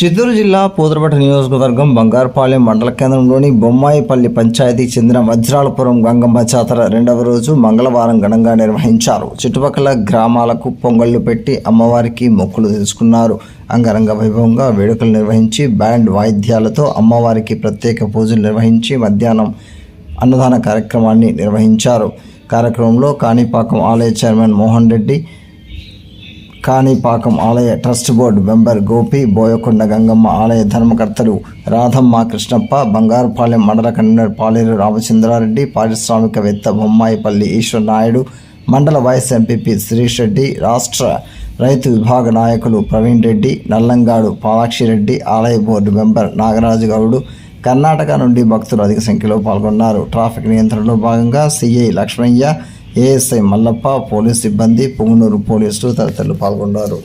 చిత్తూరు జిల్లా పూతరపట్ట నియోజకవర్గం బంగారుపాలెం మండల కేంద్రంలోని బొమ్మాయిపల్లి పంచాయతీకి చెందిన వజ్రాలపురం గంగమ్మ జాతర రెండవ రోజు మంగళవారం ఘనంగా నిర్వహించారు. చుట్టుపక్కల గ్రామాలకు పొంగళ్ళు పెట్టి అమ్మవారికి మొక్కులు తెలుసుకున్నారు అంగరంగ వైభవంగా వేడుకలు నిర్వహించి బ్యాండ్ వాయిద్యాలతో అమ్మవారికి ప్రత్యేక పూజలు నిర్వహించి మధ్యాహ్నం అన్నదాన కార్యక్రమాన్ని నిర్వహించారు. కార్యక్రమంలో కాణిపాకం ఆలయ చైర్మన్ మోహన్ రెడ్డి కాణిపాకం ఆలయ trust board member Gopi Boyakonda Gangamma ఆలయ ధర్మకర్తలు రాధమ్మ కృష్ణప్ప బంగారుపాలెం మండల కన్వీనర్ పాలేరు రామచంద్రారెడ్డి పారిశ్రామికవేత్త బొమ్మాయిపల్లి ఈశ్వర్ నాయుడు మండల వైస్ ఎంపీపీ శిరీష్ రెడ్డి రాష్ట్ర రైతు విభాగ నాయకులు ప్రవీణ్ రెడ్డి నల్లంగాడు పాలాక్షిరెడ్డి ఆలయ బోర్డు మెంబర్ నాగరాజు గౌడు కర్ణాటక నుండి భక్తులు అధిక సంఖ్యలో పాల్గొన్నారు. ట్రాఫిక్ నియంత్రణలో భాగంగా CI Lakshmaiah ASI Mallappa police సిబ్బంది పొంగునూరు పోలీసులు తదితరులు పాల్గొన్నారు.